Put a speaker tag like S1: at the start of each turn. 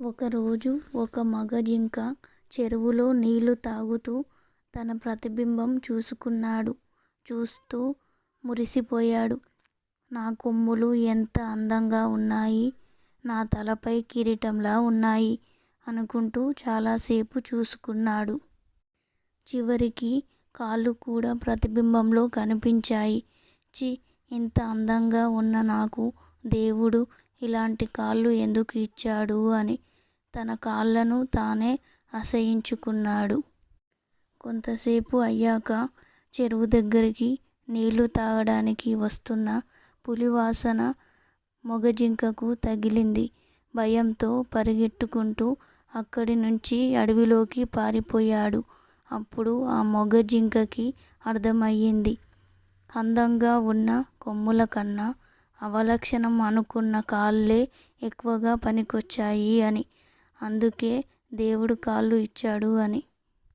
S1: ఒకరోజు ఒక మగ జింక చెరువులో నీళ్ళు తాగుతూ తన ప్రతిబింబం చూసుకున్నాడు. చూస్తూ మురిసిపోయాడు. నా కొమ్ములు ఎంత అందంగా వున్నాయి. నా తలపై కిరీటంలా వున్నాయి అనుకుంటూ చాలాసేపు చూసుకున్నాడు. చివరికి కాళ్ళు కూడా ప్రతిబింబంలో కనిపించాయి. ఛీ! ఇంత అందంగా వున్న నాకు దేవుడు ఇలాంటి కాళ్ళు ఎందుకు ఇచ్చాడు అని తన కాళ్ళను తానే అసహించుకున్నాడు కొంతసేపు అయ్యాక చెరువు దగ్గరికి నీళ్ళు తాగడానికి వస్తున్న పులివాసన మొగజింకకు తగిలింది. భయంతో పరిగెట్టుకుంటూ అక్కడి నుంచి అడవిలోకి పారిపోయాడు. అప్పుడు ఆ మొగ జింకకి అందంగా అందంగా కొమ్ముల కన్నా అవలక్షణం అనుకున్న కాళ్ళే ఎక్కువగా పనికొచ్చాయి అని. అందుకే దేవుడు కాళ్ళు ఇచ్చాడు అని.